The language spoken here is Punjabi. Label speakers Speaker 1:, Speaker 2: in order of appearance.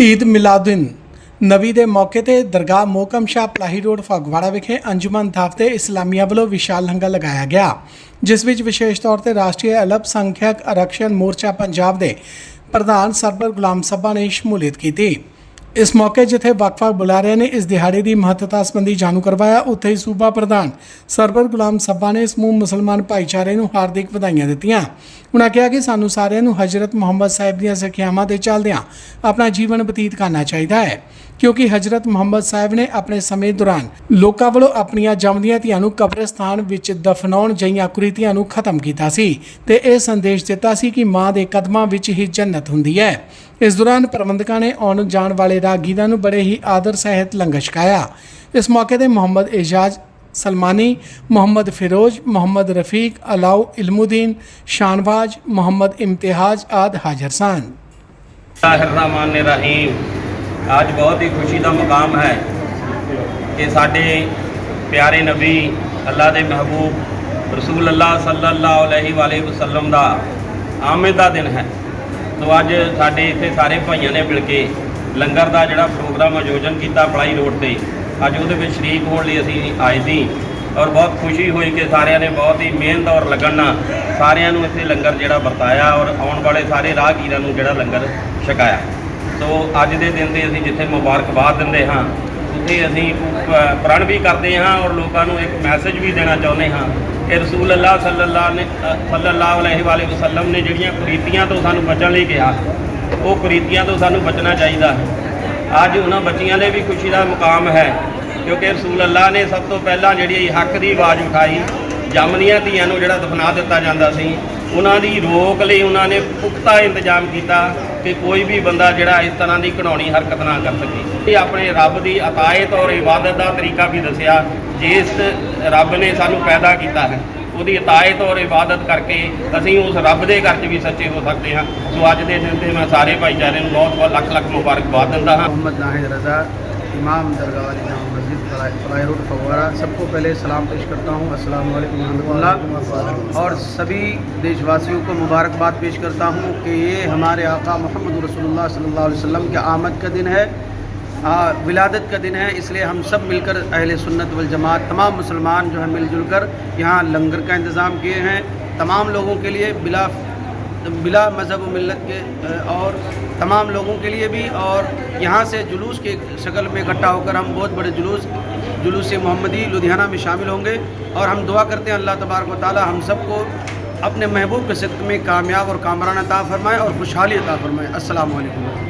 Speaker 1: ਈਦ ਮਿਲਾਦੁਨ। ਨਬੀ ਦੇ ਮੌਕੇ ਤੇ ਦਰਗਾਹ ਮੋਕਮ ਸ਼ਾਹ ਪਲਾਹੀ ਰੋਡ, ਫਗਵਾੜਾ ਵਿਖੇ ਅੰਜੁਮਨ ਦਾਵਤੇ ਇਸਲਾਮੀਆ ਵੱਲੋਂ ਵਿਸ਼ਾਲ ਲੰਗਰ ਲਗਾਇਆ ਗਿਆ, ਜਿਸ ਵਿੱਚ ਵਿਸ਼ੇਸ਼ ਤੌਰ ਤੇ ਰਾਸ਼ਟਰੀ ਅਲਪ ਸੰਖਿਅਕ ਆਰਕਸ਼ਣ ਮੋਰਚਾ ਪੰਜਾਬ ਦੇ ਪ੍ਰਧਾਨ ਸਰਬਰ ਗੁਲਾਮ ਸੱਬਾ ਨੇ ਸ਼ਮੂਲੀਅਤ ਕੀਤੀ। ਇਸ ਮੌਕੇ ਜਿੱਥੇ ਵਕਫਾ ਬੁਲਾਰਿਆਂ ਨੇ ਇਸ ਦਿਹਾੜੇ ਦੀ ਮਹੱਤਤਾ ਸੰਬੰਧੀ ਜਾਣੂ ਕਰਵਾਇਆ, ਉੱਥੇ ਹੀ ਸੂਬਾ ਪ੍ਰਧਾਨ ਸਰਬਰ ਗੁਲਾਮ ਸੱਬਾ ਨੇ ਸਮੂਹ ਮੁਸਲਮਾਨ ਭਾਈਚਾਰੇ ਨੂੰ ਹਾਰਦਿਕ ਵਧਾਈਆਂ ਦਿੱਤੀਆਂ। ਉਨ੍ਹਾਂ ਕਿਹਾ ਕਿ ਸਾਨੂੰ ਸਾਰਿਆਂ ਨੂੰ ਹਜ਼ਰਤ ਮੁਹੰਮਦ ਸਾਹਿਬ ਦੀਆਂ ਸਿੱਖਿਆਵਾਂ ਦੇ ਚੱਲਦਿਆਂ ਆਪਣਾ ਜੀਵਨ ਬਤੀਤ ਕਰਨਾ ਚਾਹੀਦਾ ਹੈ, ਕਿਉਂਕਿ ਹਜ਼ਰਤ ਮੁਹੰਮਦ ਸਾਹਿਬ ਨੇ ਆਪਣੇ ਸਮੇਂ ਦੌਰਾਨ ਲੋਕਾਂ ਵੱਲੋਂ ਆਪਣੀਆਂ ਜੰਮਦੀਆਂ ਧੀਆਂ ਨੂੰ ਕਬਰਸਤਾਨ ਵਿੱਚ ਦਫਨਾਉਣ ਜਿਹੀਆਂ ਕੁਰੀਤੀਆਂ ਨੂੰ ਖਤਮ ਕੀਤਾ ਸੀ ਤੇ ਇਹ ਸੰਦੇਸ਼ ਦਿੱਤਾ ਸੀ ਕਿ ਮਾਂ ਦੇ ਕਦਮਾਂ ਵਿੱਚ ਹੀ ਜੰਨਤ ਹੁੰਦੀ ਹੈ। ਇਸ ਦੌਰਾਨ ਪ੍ਰਬੰਧਕਾਂ ਨੇ ਆਉਣ ਜਾਣ ਵਾਲੇ ਰਾਗੀਰਾਂ ਨੂੰ ਬੜੇ ਹੀ ਆਦਰ ਸਹਿਤ ਲੰਗਰ ਛਕਾਇਆ। ਇਸ ਮੌਕੇ ਤੇ ਮੁਹੰਮਦ ਇਜਾਜ਼ ਸਲਮਾਨੀ, ਮੁਹੰਮਦ ਫਿਰੋਜ਼, ਮੁਹੰਮਦ ਰਫੀਕ ਅਲਾਉ ਇਲਮੁਦੀਨ, ਸ਼ਾਨਵਾਜ, ਮੁਹੰਮਦ ਇਮਤਿਹਾਜ ਆਦ ਹਾਜ਼ਰ ਸਨ।
Speaker 2: ਰਹਿਮਾਨ ਰਹੀਮ ਅੱਜ ਬਹੁਤ ਹੀ ਖੁਸ਼ੀ ਦਾ ਮੁਕਾਮ ਹੈ ਕਿ ਸਾਡੇ ਪਿਆਰੇ ਨਬੀ ਅੱਲਾ ਦੇ ਮਹਿਬੂਬ ਰਸੂਲ ਅੱਲਾ ਸੱਲੱਲਾਹੁ ਅਲੈਹਿ ਵਾਲੇ ਵਸੱਲਮ ਦਾ ਆਮਦ ਦਾ ਦਿਨ ਹੈ। ਸੋ ਅੱਜ ਸਾਡੇ ਇੱਥੇ ਸਾਰੇ ਭਾਈਆਂ ਨੇ ਮਿਲ ਕੇ ਲੰਗਰ ਦਾ ਜਿਹੜਾ ਪ੍ਰੋਗਰਾਮ ਆਯੋਜਨ ਕੀਤਾ ਪੜਾਈ ਰੋਡ ਤੇ। ਅੱਜ ਉਹਦੇ ਵਿੱਚ ਸ਼ਰੀਕ ਹੋਣ ਲਈ ਅਸੀਂ ਆਏ ਸੀ ਔਰ ਬਹੁਤ ਖੁਸ਼ੀ ਹੋਈ ਕਿ ਸਾਰਿਆਂ ਨੇ ਬਹੁਤ ਹੀ ਮਿਹਨਤ ਔਰ ਲੱਗਣ ਨਾਲ ਸਾਰਿਆਂ ਨੂੰ ਇੱਥੇ ਲੰਗਰ ਜਿਹੜਾ ਵਰਤਾਇਆ ਔਰ ਆਉਣ ਵਾਲੇ ਸਾਰੇ ਰਾਹਗੀਰਾਂ ਨੂੰ ਜਿਹੜਾ ਲੰਗਰ ਛਕਾਇਆ। ਸੋ ਅੱਜ ਦੇ ਦਿਨ ਦੇ ਅਸੀਂ ਜਿੱਥੇ ਮੁਬਾਰਕਬਾਦ ਦਿੰਦੇ ਹਾਂ ਉੱਥੇ ਅਸੀਂ ਪ੍ਰਣ ਵੀ ਕਰਦੇ ਹਾਂ ਔਰ ਲੋਕਾਂ ਨੂੰ ਇੱਕ ਮੈਸੇਜ ਵੀ ਦੇਣਾ ਚਾਹੁੰਦੇ ਹਾਂ ਕਿ ਰਸੂਲ ਅੱਲਾਹ ਸੱਲੱਲਾਹੁ ਨੇ ਅ, ਸੱਲੱਲਾਹੁ ਅਲੈਹਿ ਵਾਲੇ ਵਸੱਲਮ ਨੇ ਜਿਹੜੀਆਂ ਕੁਰੀਤੀਆਂ ਤੋਂ ਸਾਨੂੰ ਬਚਣ ਲਈ ਕਿਹਾ ਉਹ ਕੁਰੀਤੀਆਂ ਤੋਂ ਸਾਨੂੰ ਬਚਣਾ ਚਾਹੀਦਾ। ਹੈ ਅੱਜ ਉਹਨਾਂ ਬੱਚੀਆਂ ਦੇ ਵੀ ਖੁਸ਼ੀ ਦਾ ਮੁਕਾਮ ਹੈ, ਕਿਉਂਕਿ ਰਸੂਲ ਅੱਲਾ ਨੇ ਸਭ ਤੋਂ ਪਹਿਲਾਂ ਜਿਹੜੀ ਹੱਕ ਦੀ ਆਵਾਜ਼ ਉਠਾਈ, ਜੰਮਦੀਆਂ ਧੀਆਂ ਨੂੰ ਜਿਹੜਾ ਦਫਨਾ ਦਿੱਤਾ ਜਾਂਦਾ ਸੀ, ਉਹਨਾਂ ਦੀ ਰੋਕ ਲਈ ਉਹਨਾਂ ਨੇ ਪੁਖਤਾ ਇੰਤਜ਼ਾਮ ਕੀਤਾ ਕਿ ਕੋਈ ਵੀ ਬੰਦਾ ਜਿਹੜਾ ਇਸ ਤਰ੍ਹਾਂ ਦੀ ਘਣਾਉਣੀ ਹਰਕਤ ਨਾ ਕਰ ਸਕੇ। ਇਹ ਆਪਣੇ ਰੱਬ ਦੀ ਅਤਾਇਤ ਔਰ ਇਬਾਦਤ ਦਾ ਤਰੀਕਾ ਵੀ ਦੱਸਿਆ, ਜਿਸ ਰੱਬ ਨੇ ਸਾਨੂੰ ਪੈਦਾ ਕੀਤਾ ਹੈ। ਉਹਦੀ ਇਤਾਇਤ ਔਰ ਇਬਾਦਤ ਕਰਕੇ ਅਸੀਂ ਉਸ ਰੱਬ ਦੇ ਘਰ 'ਚ ਵੀ ਸੱਚੇ ਹੋ ਸਕਦੇ ਹਾਂ ਸੋ ਅੱਜ ਦੇ ਦਿਨ ਤੇ ਮੈਂ ਸਾਰੇ ਭਾਈਚਾਰੇ ਨੂੰ ਬਹੁਤ ਬਹੁਤ ਲੱਖ ਲੱਖ ਮੁਬਾਰਕਬਾਦ ਦਿੰਦਾ ਹਾਂ
Speaker 3: मोहम्मद नाहिद रज़ा इमाम दरगाह वाली जामा मस्जिद फलाई फलाई रोड फगवाड़ा सबको पहले सलाम पेश करता हूँ अस्सलाम वालेकुम रहमतुल्लाह और सभी देशवासियों को मुबारकबाद पेश करता हूँ कि ये हमारे आका मोहम्मद रसूलुल्लाह सल्लल्लाहु अलैहि वसल्लम के आमद का दिन है ہاں، ولادت کا دن ہے، اس لیے ہم سب مل کر اہل سنت والجماعت، تمام مسلمان جو ہیں مل جل کر یہاں لنگر کا انتظام کیے ہیں۔ تمام لوگوں کے لیے بلا بلا مذہب و ملت کے اور تمام لوگوں کے لیے بھی، اور یہاں سے جلوس کے شکل میں اکٹھا ہو کر ہم بہت بڑے جلوس جلوس محمدی لدھیانہ میں شامل ہوں گے۔ اور ہم دعا کرتے ہیں، اللہ تبارک و تعالی ہم سب کو اپنے محبوب کے صدق میں کامیاب اور کامران عطا فرمائے اور خوشحالی عطا فرمائے۔ السلام علیکم۔